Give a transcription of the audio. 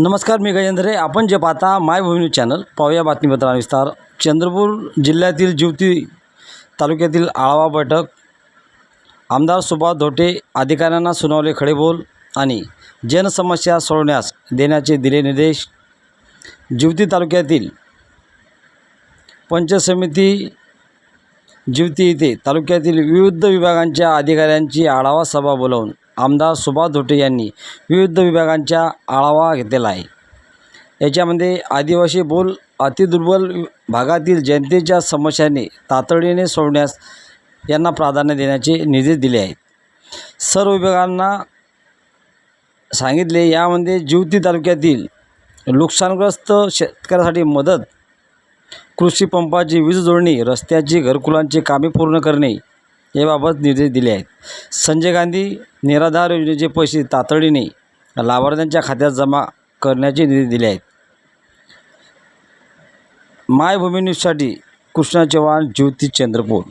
नमस्कार मी गजेंद्र आपण जे पाहता मायभूमी न्यूज चॅनल पाहूया बातमीपत्रा विस्तार. चंद्रपूर जिल्ह्यातील जिवती तालुक्यातील आळावा बैठक. आमदार सुभाष धोटे अधिकाऱ्यांना सुनावले खडेबोल आणि जनसमस्या सोडवण्यास देण्याचे दिले निर्देश. जिवती तालुक्यातील पंचसमिती समिती जिवती येथे तालुक्यातील विविध विभागांच्या अधिकाऱ्यांची आढावा सभा बोलावून आमदार सुभाष धोटे यांनी विविध विभागांच्या आढावा घेतलेला आहे. याच्यामध्ये आदिवासी बोल अतिदुर्बल भागातील जनतेच्या समस्याने तातडीने सोडण्यास यांना प्राधान्य देण्याचे निर्देश दिले आहेत. सर्व विभागांना सांगितले यामध्ये जिवती तालुक्यातील नुकसानग्रस्त शेतकऱ्यासाठी मदत कृषी पंपाची वीज जोडणी रस्त्याची घरकुलांची कामे पूर्ण करणे याबाबत निर्देश दिले आहेत. संजय गांधी निराधार योजनेचे पैसे तातडीने लाभार्थ्यांच्या खात्यात जमा करण्याचे निर्देश दिले आहेत. मायभूमी न्यूजसाठी कृष्णा चव्हाण ज्योती चंद्रपूर.